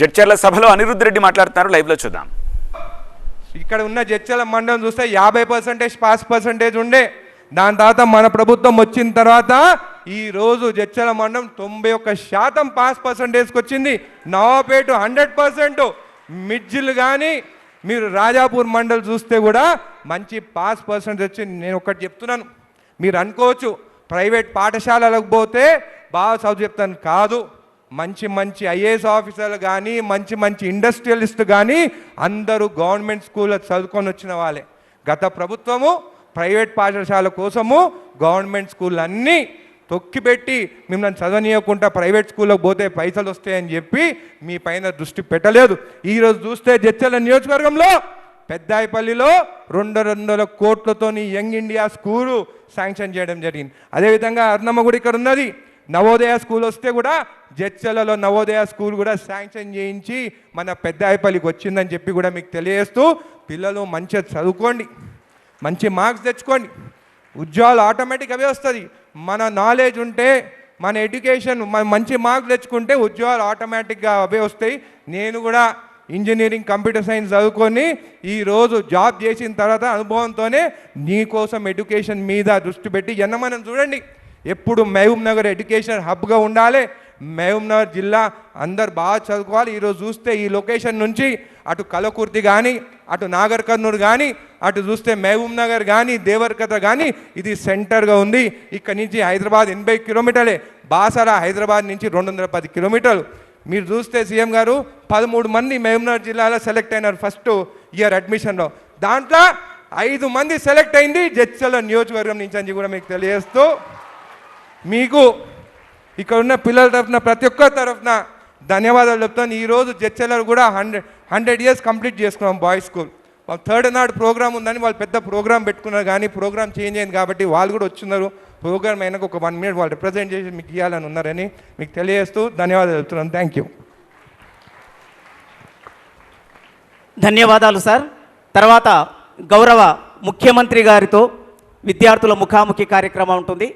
జడ్చర్ల సభలో అనిరుద్ధ్ రెడ్డి మాట్లాడుతున్నారు. లైవ్లో చూద్దాం. ఇక్కడ ఉన్న జడ్చర్ల మండలం చూస్తే యాభై పర్సెంటేజ్ పాస్ పర్సెంటేజ్ ఉండే. దాని తర్వాత మన ప్రభుత్వం వచ్చిన తర్వాత ఈ రోజు జడ్చల మండలం తొంభై ఒక్క శాతం పాస్ పర్సెంటేజ్కి వచ్చింది. Navapeta hundred percent. మిడ్జిల్ కానీ మీరు రాజాపూర్ మండల్ చూస్తే కూడా మంచి పాస్ పర్సెంటేజ్ వచ్చింది. నేను ఒకటి చెప్తున్నాను. మీరు అనుకోవచ్చు ప్రైవేట్ పాఠశాలలకు పోతే బాగా చదువు చెప్తాను. కాదు. మంచి మంచి ఐఏఎస్ ఆఫీసర్లు కానీ మంచి మంచి ఇండస్ట్రియలిస్ట్ కానీ అందరూ గవర్నమెంట్ స్కూల్లో చదువుకొని వచ్చిన వాళ్ళే. గత ప్రభుత్వము ప్రైవేట్ పాఠశాల కోసము గవర్నమెంట్ స్కూల్ అన్నీ తొక్కిపెట్టి మిమ్మల్ని చదవనీయకుండా ప్రైవేట్ స్కూల్లోకి పోతే పైసలు వస్తాయని చెప్పి మీ పైన దృష్టి పెట్టలేదు. ఈరోజు చూస్తే జడ్చల నియోజకవర్గంలో పెద్దాయిపల్లిలో రెండు వందల కోట్లతోని యంగ్ ఇండియా స్కూలు శాంక్షన్ చేయడం జరిగింది. అదేవిధంగా అర్ణమ్మ కూడా ఇక్కడ ఉన్నది నవోదయ స్కూల్ వస్తే కూడా జడ్చలలో నవోదయ స్కూల్ కూడా శాంక్షన్ చేయించి మన పెద్దాయపల్లికి వచ్చిందని చెప్పి కూడా మీకు తెలియజేస్తూ పిల్లలు మంచిగా చదువుకోండి మంచి మార్క్స్ తెచ్చుకోండి. ఉద్యోగాలు ఆటోమేటిక్ అవే వస్తుంది. మన నాలెడ్జ్ ఉంటే మన ఎడ్యుకేషన్ మన మంచి మార్క్స్ తెచ్చుకుంటే ఉద్యోగాలు ఆటోమేటిక్గా అవే వస్తాయి. నేను కూడా ఇంజనీరింగ్ కంప్యూటర్ సైన్స్ చదువుకొని ఈరోజు జాబ్ చేసిన తర్వాత అనుభవంతోనే నీకోసం ఎడ్యుకేషన్ మీద దృష్టి పెట్టి ఎన్న చూడండి. ఎప్పుడు మహబూబ్ నగర్ ఎడ్యుకేషన్ హబ్గా ఉండాలి. మహబూబ్ నగర్ జిల్లా అందరు బాగా చదువుకోవాలి. ఈరోజు చూస్తే ఈ లొకేషన్ నుంచి అటు కలకుర్తి కానీ అటు నాగర్ కర్నూలు కానీ అటు చూస్తే మహబూబ్ నగర్ కానీ దేవరకథ కానీ ఇది సెంటర్గా ఉంది. ఇక్కడ నుంచి హైదరాబాద్ ఎనభై కిలోమీటర్లే. బాసరా హైదరాబాద్ నుంచి రెండు వందల పది కిలోమీటర్లు. మీరు చూస్తే సీఎం గారు పదమూడు మంది మహబూబ్నగర్ జిల్లాలో సెలెక్ట్ అయినారు ఫస్ట్ ఇయర్ అడ్మిషన్లో. దాంట్లో ఐదు మంది సెలెక్ట్ అయింది జడ్చల నియోజకవర్గం నుంచి అని కూడా మీకు తెలియజేస్తూ మీకు ఇక్కడ ఉన్న పిల్లల తరఫున ప్రతి ఒక్కరి తరఫున ధన్యవాదాలు చెప్తాను. ఈరోజు జడ్చెల్లర్ కూడా హండ్రెడ్ హండ్రెడ్ ఇయర్స్ కంప్లీట్ చేసుకున్నాం బాయ్స్ స్కూల్. వాళ్ళు థర్డ్ నాడు ప్రోగ్రామ్ ఉందని వాళ్ళు పెద్ద ప్రోగ్రామ్ పెట్టుకున్నారు కానీ ప్రోగ్రామ్ చేంజ్ అయింది కాబట్టి వాళ్ళు కూడా వచ్చిన్నారు. ప్రోగ్రామ్ అయినాక ఒక వన్ మినిట్ వాళ్ళు రిప్రజెంట్ చేసి మీకు ఇవ్వాలని ఉన్నారని మీకు తెలియజేస్తూ ధన్యవాదాలు చెప్తున్నాను. థ్యాంక్ యూ ధన్యవాదాలు సార్. తర్వాత గౌరవ ముఖ్యమంత్రి గారితో విద్యార్థుల ముఖాముఖి కార్యక్రమం ఉంటుంది.